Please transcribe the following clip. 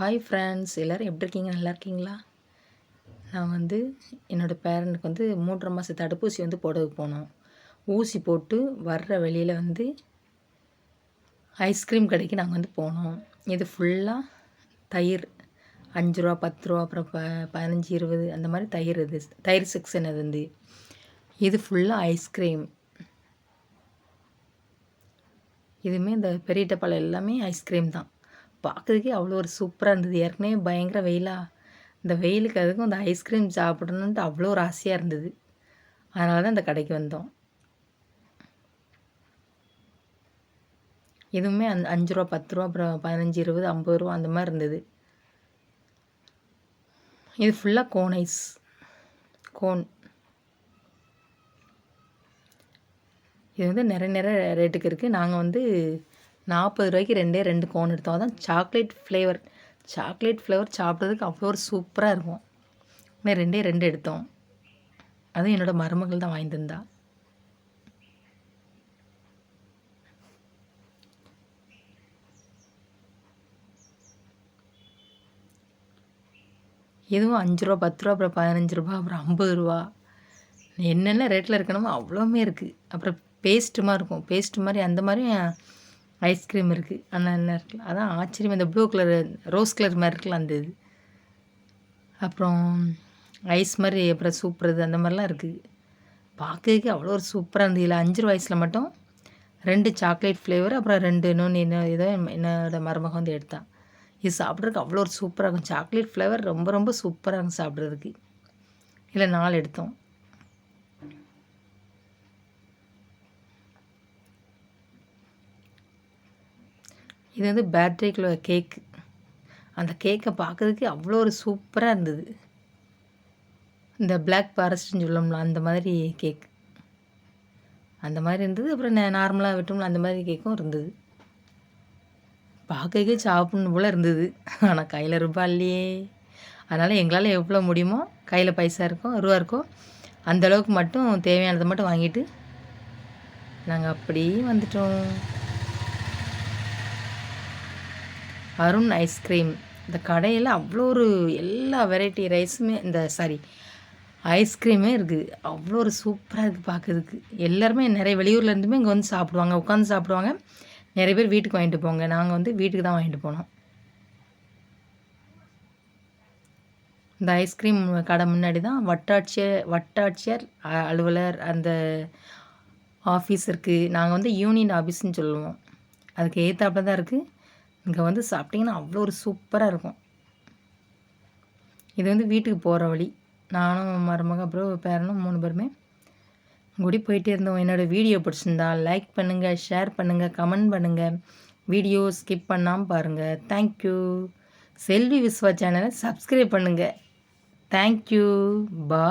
Hi friends எல்லோரும் எப்படி இருக்கீங்க? நல்லா இருக்கீங்களா? நான் வந்து என்னோடய பேரண்ட்டுக்கு வந்து மூன்றரை மாத தடுப்பூசி வந்து போட போனோம். ஊசி போட்டு வர்ற வெளியில் வந்து ஐஸ்கிரீம் கடைக்கு நாங்கள் வந்து போனோம். இது ஃபுல்லாக தயிர். அஞ்சு ரூபா பத்து ரூபா அப்புறம் ப பதினஞ்சு இருபது அந்த மாதிரி தயிர் இது தயிர் செக்ஷன் அது வந்து. இது ஃபுல்லாக ஐஸ்கிரீம் இதுவுமே இந்த பெரிய டப்பால் எல்லாமே ஐஸ்கிரீம் தான். பார்க்குறதுக்கே அவ்வளோ ஒரு சூப்பராக இருந்தது. ஏற்கனவே பயங்கர வெயிலாக இந்த வெயிலுக்கு அதுக்கும் அந்த ஐஸ்கிரீம் சாப்பிடணுன்ட்டு அவ்வளோ ஒரு ஆசையாக இருந்தது. அதனால தான் அந்த கடைக்கு வந்தோம். இதுவுமே அந் அஞ்சு ரூபா பத்து ரூபா அப்புறம் பதினஞ்சு இருபது ஐம்பது ரூபா அந்த மாதிரி இருந்தது. இது ஃபுல்லாக கோன் ஐஸ் கோன் இது வந்து நிறைய நிறைய ரேட்டுக்கு இருக்குது நாங்கள் வந்து நாற்பது ரூபாய்க்கு ரெண்டே ரெண்டு கோன் எடுத்தோம். தான் சாக்லேட் ஃப்ளேவர் சாக்லேட் ஃப்ளேவர் சாப்பிட்றதுக்கு அவ்வளோ ஒரு சூப்பராக இருக்கும். இன்னும் ரெண்டே ரெண்டு எடுத்தோம். அதுவும் என்னோடய மருமகள் தான் வாங்கி தந்தா எதுவும் அஞ்சு ரூபா பத்து ரூபா அப்புறம் பதினஞ்சு ரூபா அப்புறம் ஐம்பது ரூபா என்னென்ன ரேட்டில் இருக்கணுமோ அவ்வளோமே இருக்குது அப்புறம் பேஸ்ட்டு மாதிரி இருக்கும். பேஸ்ட்டு மாதிரி அந்த மாதிரி ஐஸ்கிரீம் இருக்குது அந்த என்ன இருக்குல்ல அதான் ஆச்சரியம். அந்த ப்ளூ கலர் ரோஸ் கலர் மாதிரி இருக்குல்ல அந்த இது. அப்புறம் ஐஸ் மாதிரி அப்புறம் சூப்பர் அந்த மாதிரிலாம் இருக்குது பார்க்கறதுக்கு அவ்வளோ ஒரு சூப்பராக இருந்தது. இல்லை அஞ்சு வயசில் மட்டும் ரெண்டு சாக்லேட் ஃப்ளேவர் அப்புறம் ரெண்டு இன்னொன்று என்ன ஏதோ என்னோடய மருமகம் வந்து எடுத்தான் இது சாப்பிட்றதுக்கு அவ்வளோ ஒரு சூப்பராக இருக்கும். சாக்லேட் ஃப்ளேவர் ரொம்ப ரொம்ப சூப்பராக இருக்கும் சாப்பிட்றதுக்கு. இல்லை நாலு எடுத்தோம். இது வந்து பேட்ரிக்குள்ள கேக்கு அந்த கேக்கை பார்க்குறதுக்கு அவ்வளோ ஒரு சூப்பராக இருந்தது. இந்த பிளாக் ஃபாரஸ்ட்னு சொல்லோம்ல அந்த மாதிரி கேக் அந்த மாதிரி இருந்தது. அப்புறம் நார்மலாக விட்டோம்ல அந்த மாதிரி கேக்கும் இருந்தது. பார்க்கவே சாப்பிடணும் போல் இருந்தது. ஆனால் கையில் ரூபா இல்லையே. அதனால் எங்களால் எவ்வளோ முடியுமோ கையில் பைசா இருக்கும் ரூபா இருக்கும் அந்தளவுக்கு மட்டும் தேவையானதை மட்டும் வாங்கிட்டு நாங்கள் அப்படியே வந்துட்டோம். அருண் ஐஸ்கிரீம் இந்த கடையில் அவ்வளோ ஒரு எல்லா வெரைட்டி ரைஸுமே இந்த சாரி ஐஸ்கிரீமே இருக்குது அவ்வளோ ஒரு சூப்பராக இருக்குது பார்க்குறதுக்கு எல்லாருமே நிறைய வெளியூர்லேருந்துமே இங்கே வந்து சாப்பிடுவாங்க உட்காந்து சாப்பிடுவாங்க. நிறைய பேர் வீட்டுக்கு வாங்கிட்டு போங்க நாங்கள் வந்து வீட்டுக்கு தான் வாங்கிட்டு போனோம். இந்த ஐஸ்கிரீம் கடை முன்னாடி தான் வட்டாட்சியர் வட்டாட்சியர் அலுவலர் அந்த ஆஃபீஸ் இருக்குது நாங்கள் வந்து யூனியன் ஆஃபீஸ்ன்னு சொல்லுவோம். அதுக்கு ஏற்றாப்புல தான் இருக்குது இங்கே வந்து சாப்பிட்டிங்கன்னா அவ்வளோ ஒரு சூப்பராக இருக்கும். இது வந்து வீட்டுக்கு போகிற வழி. நானும் மருமக அப்புறம் பேரனும் மூணு பேருமே கூடி போயிட்டே இருந்தோம். என்னோடய வீடியோ பிடிச்சிருந்தா லைக் பண்ணுங்கள் ஷேர் பண்ணுங்கள் கமெண்ட் பண்ணுங்கள் வீடியோ ஸ்கிப் பண்ணாமல் பாருங்கள் தேங்க்யூ செல்வி விஸ்வா சேனலை சப்ஸ்கிரைப் பண்ணுங்கள் தேங்க்யூ பா